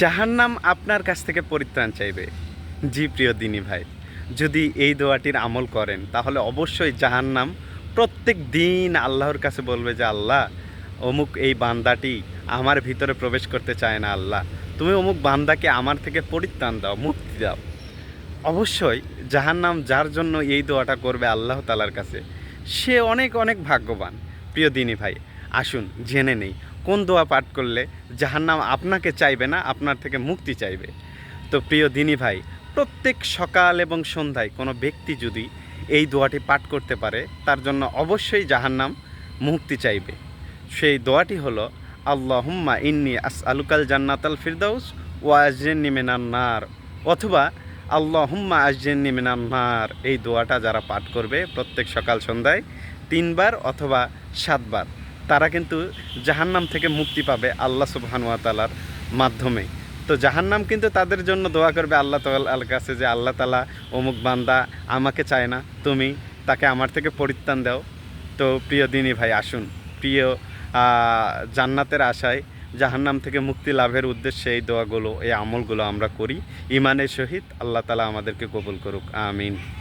জাহান্নাম আপনার কাছ থেকে পরিত্রাণ চাইবে। জি প্রিয় দিনী ভাই, যদি এই দোয়াটির আমল করেন, তাহলে অবশ্যই জাহান্নাম প্রত্যেক দিন আল্লাহর কাছে বলবে যে, আল্লাহ, অমুক এই বান্দাটি আমার ভিতরে প্রবেশ করতে চায় না, আল্লাহ। তুমি অমুক বান্দাকে আমার থেকে পরিত্রাণ দাও, মুক্তি দাও। অবশ্যই জাহান্নাম যার জন্য এই দোয়াটা করবে আল্লাহ তালার কাছে, সে অনেক অনেক ভাগ্যবান। প্রিয় দিনী ভাই, আসুন, জেনে নেই কোন দোয়া পাঠ করলে জাহান্নাম আপনাকে চাইবে না, আপনার থেকে মুক্তি চাইবে। তো প্রিয় দিনী ভাই, প্রত্যেক সকাল এবং সন্ধ্যায় কোনো ব্যক্তি যদি এই দোয়াটি পাঠ করতে পারে, তার জন্য অবশ্যই জাহান্নাম মুক্তি চাইবে। সেই দোয়াটি হলো, আল্লাহুম্মা ইন্নি আস আলুকাল জান্নাতাল ফিরদাউস ও আজরিনী মিনান নার। অথবা, আল্লাহুম্মা আজরিনী মিনান নার। এই দোয়াটা যারা পাঠ করবে প্রত্যেক সকাল সন্ধ্যায় তিনবার অথবা সাতবার। তারা কিন্তু জাহান্নাম থেকে মুক্তি পাবে আল্লাহ সুবহানুয়া তালার মাধ্যমে তো জাহান্নাম কিন্তু তাদের জন্য দোয়া করবে আল্লাহ তালার কাছে যে, আল্লাহ তালা অমুক বান্দা আমাকে চায় না, তুমি তাকে আমার থেকে পরিত্রাণ দাও। তো প্রিয় দিনী ভাই, আসুন। প্রিয় জান্নাতের আশায় জাহান্নাম থেকে মুক্তি লাভের উদ্দেশ্যে এই দোয়াগুলো, এই আমলগুলো আমরা করি। ইমানের সহিত আল্লাহ তালা আমাদেরকে কবুল করুক। আমিন।